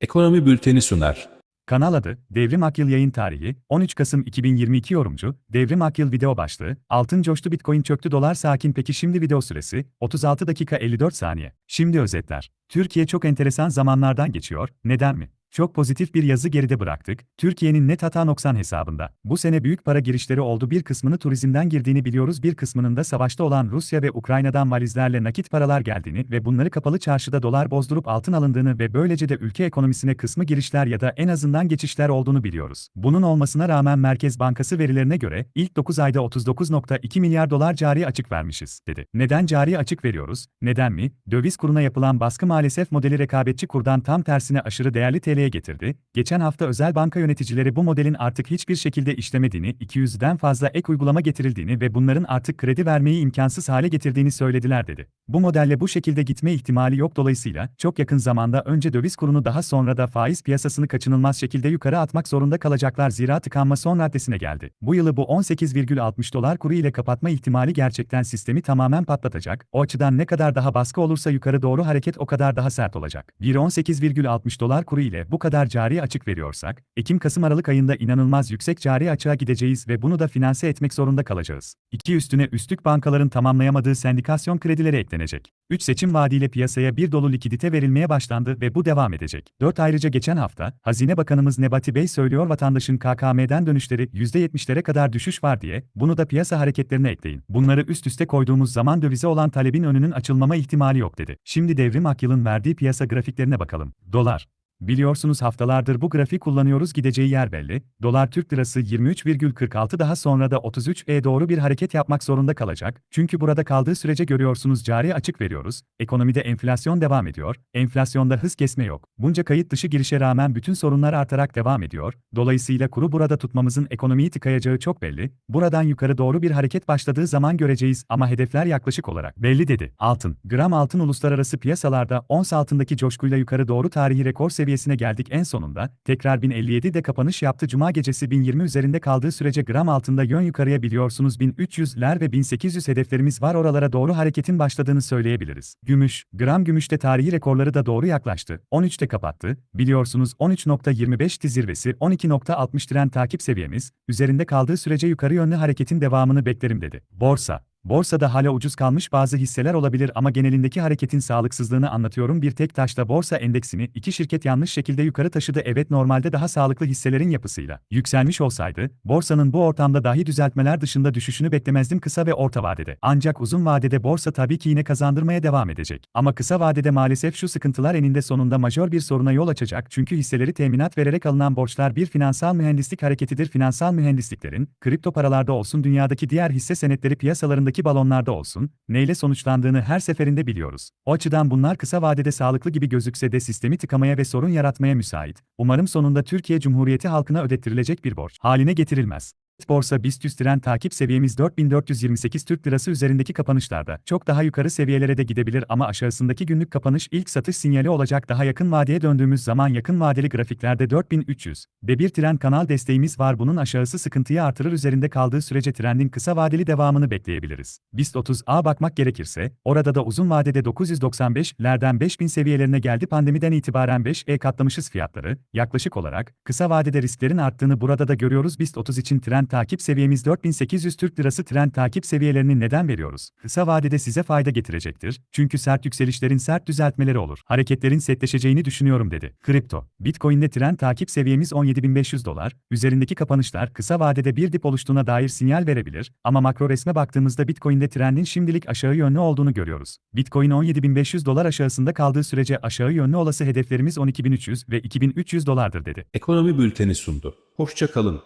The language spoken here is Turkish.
Ekonomi Bülteni sunar. Kanal adı, Devrim Akyıl yayın tarihi, 13 Kasım 2022 yorumcu, Devrim Akyıl video başlığı, altın coştu bitcoin çöktü dolar sakin peki şimdi video süresi, 36 dakika 54 saniye. Şimdi özetler. Türkiye çok enteresan zamanlardan geçiyor, neden mi? Çok pozitif bir yazı geride bıraktık. Türkiye'nin net hata noksan hesabında. Bu sene büyük para girişleri oldu. Bir kısmını turizmden girdiğini biliyoruz. Bir kısmının da savaşta olan Rusya ve Ukrayna'dan valizlerle nakit paralar geldiğini ve bunları kapalı çarşıda dolar bozdurup altın alındığını ve böylece de ülke ekonomisine kısmı girişler ya da en azından geçişler olduğunu biliyoruz. Bunun olmasına rağmen Merkez Bankası verilerine göre ilk 9 ayda 39.2 milyar dolar cari açık vermişiz, dedi. Neden cari açık veriyoruz? Neden mi? Döviz kuruna yapılan baskı maalesef modeli rekabetçi kurdan tam tersine aşırı değerli TL'ye getirdi. Geçen hafta özel banka yöneticileri bu modelin artık hiçbir şekilde işlemediğini, 200'den fazla ek uygulama getirildiğini ve bunların artık kredi vermeyi imkansız hale getirdiğini söylediler dedi. Bu modelle bu şekilde gitme ihtimali yok dolayısıyla çok yakın zamanda önce döviz kurunu daha sonra da faiz piyasasını kaçınılmaz şekilde yukarı atmak zorunda kalacaklar zira tıkanma son raddesine geldi. Bu yılı bu 18,60 dolar kuru ile kapatma ihtimali gerçekten sistemi tamamen patlatacak. O açıdan ne kadar daha baskı olursa yukarı doğru hareket o kadar daha sert olacak. Bir 18,60 dolar kuru ile bu kadar cari açık veriyorsak, Ekim-Kasım-Aralık ayında inanılmaz yüksek cari açığa gideceğiz ve bunu da finanse etmek zorunda kalacağız. İki üstüne üstlük bankaların tamamlayamadığı sendikasyon kredileri eklenecek. 3 seçim vaadiyle piyasaya bir dolu likidite verilmeye başlandı ve bu devam edecek. 4 ayrıca geçen hafta, Hazine Bakanımız Nebati Bey söylüyor vatandaşın KKM'den dönüşleri %70'lere kadar düşüş var diye, bunu da piyasa hareketlerine ekleyin. Bunları üst üste koyduğumuz zaman dövize olan talebin önünün açılmama ihtimali yok dedi. Şimdi Devrim Akyıl'ın verdiği piyasa grafiklerine bakalım. Dolar. Biliyorsunuz haftalardır bu grafik kullanıyoruz gideceği yer belli. Dolar Türk Lirası 23,46 daha sonra da 33'e doğru bir hareket yapmak zorunda kalacak. Çünkü burada kaldığı sürece görüyorsunuz cari açık veriyoruz. Ekonomide enflasyon devam ediyor. Enflasyonda hız kesme yok. Bunca kayıt dışı girişe rağmen bütün sorunlar artarak devam ediyor. Dolayısıyla kuru burada tutmamızın ekonomiyi tıkayacağı çok belli. Buradan yukarı doğru bir hareket başladığı zaman göreceğiz ama hedefler yaklaşık olarak belli dedi. Altın. Gram altın uluslararası piyasalarda ons altındaki coşkuyla yukarı doğru tarihi rekor seviyesine geldik en sonunda. Tekrar 1057'de kapanış yaptı. Cuma gecesi 1020 üzerinde kaldığı sürece gram altında yön yukarıya biliyorsunuz 1300'ler ve 1800 hedeflerimiz var oralara doğru hareketin başladığını söyleyebiliriz. Gümüş. Gram gümüşte tarihi rekorları da doğru yaklaştı. 13'te kapattı. Biliyorsunuz 13.25'ti zirvesi 12.60 tren takip seviyemiz. Üzerinde kaldığı sürece yukarı yönlü hareketin devamını beklerim dedi. Borsa. Borsada hala ucuz kalmış bazı hisseler olabilir ama genelindeki hareketin sağlıksızlığını anlatıyorum. Bir tek taşla borsa endeksini iki şirket yanlış şekilde yukarı taşıdı. Evet normalde daha sağlıklı hisselerin yapısıyla yükselmiş olsaydı, borsanın bu ortamda dahi düzeltmeler dışında düşüşünü beklemezdim kısa ve orta vadede. Ancak uzun vadede borsa tabii ki yine kazandırmaya devam edecek. Ama kısa vadede maalesef şu sıkıntılar eninde sonunda majör bir soruna yol açacak çünkü hisseleri teminat vererek alınan borçlar bir finansal mühendislik hareketidir. Finansal mühendisliklerin, kripto paralarda olsun dünyadaki diğer hisse senetleri piyasalarındaki balonlarda olsun, neyle sonuçlandığını her seferinde biliyoruz. O açıdan bunlar kısa vadede sağlıklı gibi gözükse de sistemi tıkamaya ve sorun yaratmaya müsait. Umarım sonunda Türkiye Cumhuriyeti halkına ödettirilecek bir borç haline getirilmez. Borsa BIST 100 tren takip seviyemiz 4428 Türk Lirası üzerindeki kapanışlarda. Çok daha yukarı seviyelere de gidebilir ama aşağısındaki günlük kapanış ilk satış sinyali olacak. Daha yakın vadeye döndüğümüz zaman yakın vadeli grafiklerde 4300 ve bir tren kanal desteğimiz var. Bunun aşağısı sıkıntıyı artırır. Üzerinde kaldığı sürece trendin kısa vadeli devamını bekleyebiliriz. BIST 30A bakmak gerekirse orada da uzun vadede 995'lerden 5000 seviyelerine geldi. Pandemiden itibaren 5E katlamışız fiyatları. Yaklaşık olarak kısa vadede risklerin arttığını burada da görüyoruz. BIST 30 için takip seviyemiz 4800 Türk Lirası trend takip seviyelerini neden veriyoruz? Kısa vadede size fayda getirecektir. Çünkü sert yükselişlerin sert düzeltmeleri olur. Hareketlerin setleşeceğini düşünüyorum dedi. Kripto. Bitcoin'de trend takip seviyemiz 17500 dolar. Üzerindeki kapanışlar kısa vadede bir dip oluştuğuna dair sinyal verebilir ama makro resme baktığımızda Bitcoin'de trendin şimdilik aşağı yönlü olduğunu görüyoruz. Bitcoin 17500 dolar aşağısında kaldığı sürece aşağı yönlü olası hedeflerimiz 12300 ve 2300 dolardır dedi. Ekonomi Bülteni sundu. Hoşça kalın.